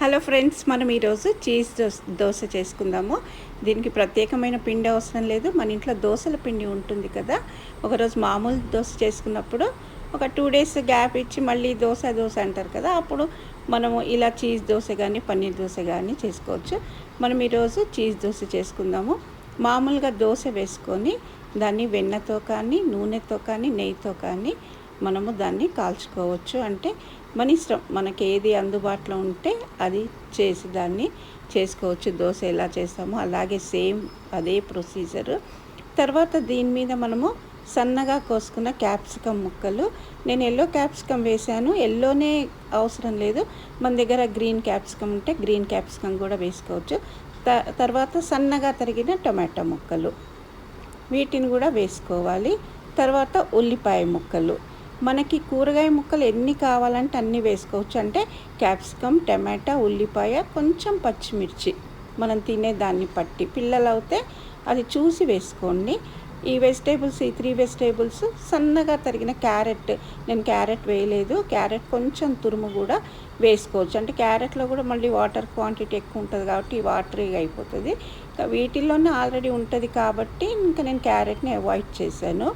Hello friends మనం ఈరోజు cheese dosa dosa చేసుకుందాము. దీనికి ప్రత్యేకమైన పిండి అవసరం లేదు. మన ఇంట్లో దోశల పిండి ఉంటుంది కదా. ఒకరోజు మామూలు దోశ చేసుకున్నప్పుడు ఒక టూ డేస్ గ్యాప్ ఇచ్చి మళ్ళీ దోశ దోశ అంటారు కదా. అప్పుడు మనము ఇలా చీజ్ దోశ కానీ పన్నీర్ దోశ కానీ చేసుకోవచ్చు. మనం ఈరోజు చీజ్ దోశ చేసుకుందాము. మామూలుగా దోశ వేసుకొని దాన్ని వెన్నతో కానీ నూనెతో కానీ నెయ్యితో కానీ మనము దాన్ని కాల్చుకోవచ్చు. అంటే మన ఇష్టం మనకి ఏది అందుబాటులో ఉంటే అది చేసి దాన్ని చేసుకోవచ్చు. దోశ ఎలా చేస్తామో అలాగే సేమ్ అదే ప్రొసీజరు. తర్వాత దీని మీద మనము సన్నగా కోసుకున్న క్యాప్సికమ్ ముక్కలు. నేను ఎల్లో క్యాప్సికమ్ వేసాను ఎల్లోనే అవసరం లేదు. మన దగ్గర గ్రీన్ క్యాప్సికమ్ ఉంటే గ్రీన్ క్యాప్సికమ్ కూడా వేసుకోవచ్చు. త తర్వాత సన్నగా తరిగిన టొమాటో ముక్కలు. వీటిని కూడా వేసుకోవాలి. తర్వాత ఉల్లిపాయ ముక్కలు. మనకి కూరగాయ ముక్కలు ఎన్ని కావాలంటే అన్నీ వేసుకోవచ్చు. అంటే క్యాప్సికమ్ టమాటా ఉల్లిపాయ కొంచెం పచ్చిమిర్చి. మనం తినే దాన్ని పట్టి పిల్లలు అయితే అది చూసి వేసుకోండి. ఈ వెజిటేబుల్స్ ఈ త్రీ వెజిటేబుల్స్ సన్నగా తరిగిన క్యారెట్ నేను క్యారెట్ వేయలేదు. క్యారెట్ కొంచెం తురుము కూడా వేసుకోవచ్చు. అంటే క్యారెట్లో కూడా మళ్ళీ వాటర్ క్వాంటిటీ ఎక్కువ ఉంటుంది కాబట్టి వాటరీగా అయిపోతుంది. వీటిల్లోనే ఆల్రెడీ ఉంటుంది కాబట్టి ఇంకా నేను క్యారెట్ని అవాయిడ్ చేశాను.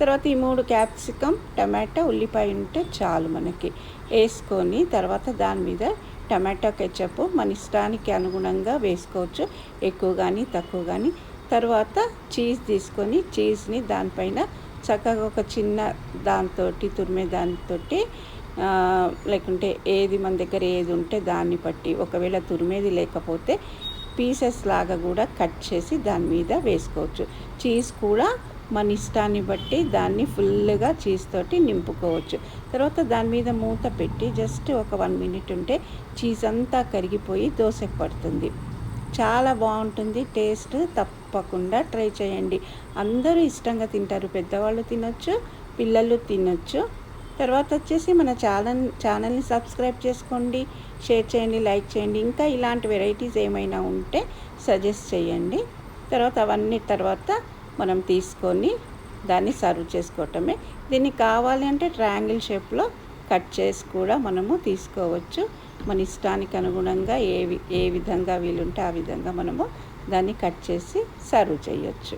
తర్వాత ఈ మూడు క్యాప్సికమ్ టమాటా ఉల్లిపాయ ఉంటే చాలు మనకి. వేసుకొని తర్వాత దాని మీద టమాటా కెచప్ మన ఇష్టానికి అనుగుణంగా వేసుకోవచ్చు. ఎక్కువ కానీ తక్కువ కానీ తర్వాత చీజ్ తీసుకొని చీజ్ని దానిపైన చక్కగా ఒక చిన్న దాంతో తురిమే దానితో లేకుంటే ఏది మన దగ్గర ఏది ఉంటే దాన్ని బట్టి. ఒకవేళ తురిమేది లేకపోతే పీసెస్ లాగా కూడా కట్ చేసి దాని మీద వేసుకోవచ్చు. చీజ్ కూడా మన ఇష్టాన్ని బట్టి దాన్ని ఫుల్గా చీజ్ తోటి నింపుకోవచ్చు. తర్వాత దాని మీద మూత పెట్టి జస్ట్ ఒక వన్ మినిట్ ఉంటే చీజ్ అంతా కరిగిపోయి దోశకు పడుతుంది. చాలా బాగుంటుంది. టేస్ట్ తప్పకుండా ట్రై చేయండి. అందరూ ఇష్టంగా తింటారు. పెద్దవాళ్ళు తినొచ్చు పిల్లలు తినొచ్చు. తర్వాత వచ్చేసి మన ఛానల్ ఛానల్ని సబ్స్క్రైబ్ చేసుకోండి. షేర్ చేయండి లైక్ చేయండి. ఇంకా ఇలాంటి వెరైటీస్ ఏమైనా ఉంటే సజెస్ట్ చేయండి. తర్వాత అవన్నీ తర్వాత మనం తీసుకొని దాన్ని సర్వ్ చేసుకోవటమే. దీన్ని కావాలి అంటే ట్రయాంగిల్ షేప్లో కట్ చేసి కూడా మనము తీసుకోవచ్చు. మన ఇష్టానికి అనుగుణంగా ఏ ఏ విధంగా వీలుంటే ఆ విధంగా మనము దాన్ని కట్ చేసి సర్వ్ చేయొచ్చు.